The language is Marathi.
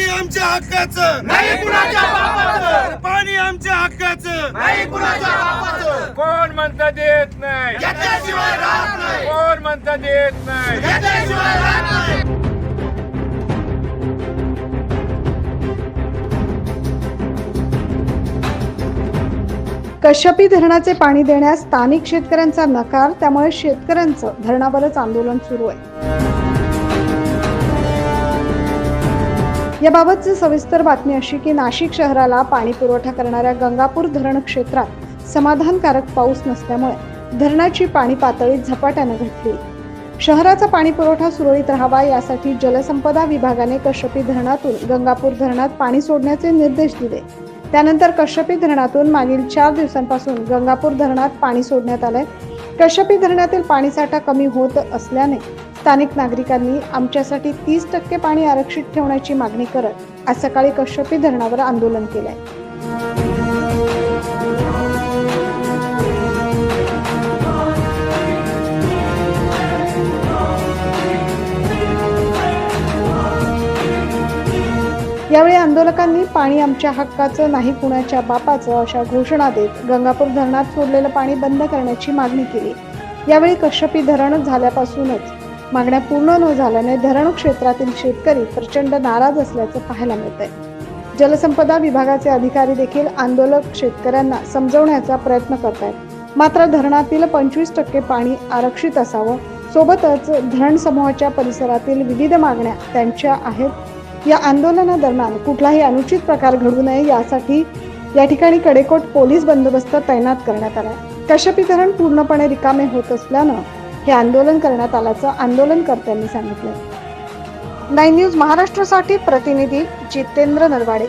आमच्या हक्काचं. नाही कुणाच्या बापाचं. पाणी आमच्या हक्काचं. नाही कुणाच्या बापाचं. कोण म्हणता देत नाही? घेतल्याशिवाय राहत नाही. कोण म्हणता देत नाही? घेतल्याशिवाय राहत नाही. कश्यपी धरणाचे पाणी देण्यास स्थानिक शेतकऱ्यांचा नकार त्यामुळे शेतकऱ्यांचं धरणावरच आंदोलन सुरू आहे. याबाबतची सविस्तर बातमी अशी की नाशिक शहराला पाणी पुरवठा करणाऱ्या गंगापूर धरण क्षेत्रात समाधानकारक पाऊस नसल्यामुळे धरणाची पाणी पातळी झपाट्यानं घटली. शहराचा पाणी पुरवठा सुरळीत राहावा यासाठी जलसंपदा विभागाने कश्यपी धरणातून गंगापूर धरणात पाणी सोडण्याचे निर्देश दिले. त्यानंतर कश्यपी धरणातून मागील चार दिवसांपासून गंगापूर धरणात पाणी सोडण्यात आलंय. कश्यपी धरणातील पाणीसाठा कमी होत असल्याने स्थानिक नागरिकांनी आमच्यासाठी तीस टक्के पाणी आरक्षित ठेवण्याची मागणी करत आज सकाळी कश्यपी धरणावर आंदोलन केलंय. यावेळी आंदोलकांनी पाणी आमच्या हक्काचं नाही कुणाच्या बापाचं अशा घोषणा देत गंगापूर धरणात सोडलेलं पाणी बंद करण्याची मागणी केली. यावेळी कश्यपी धरण झाल्यापासूनच मागण्या पूर्ण न झाल्याने धरण क्षेत्रातील शेतकरी प्रचंड नाराज असल्याचं पाहायला मिळतंय. जलसंपदा विभागाचे अधिकारी देखील आंदोलक शेतकऱ्यांना समजवण्याचा प्रयत्न करत आहेत मात्र धरणातील पंचवीस टक्के पाणी आरक्षित असावं सोबतच धरण समूहाच्या परिसरातील विविध मागण्या त्यांच्या आहेत. या आंदोलनादरम्यान कुठलाही अनुचित प्रकार घडू नये यासाठी या ठिकाणी कडेकोट पोलीस बंदोबस्त तैनात करण्यात आला कश्यपी धरण पूर्णपणे रिकामे होत असल्यानं हे आंदोलन करण्यात आल्याचं आंदोलनकर्त्यांनी सांगितलं. नाईन न्यूज महाराष्ट्रासाठी प्रतिनिधी जितेंद्र नरवाडे.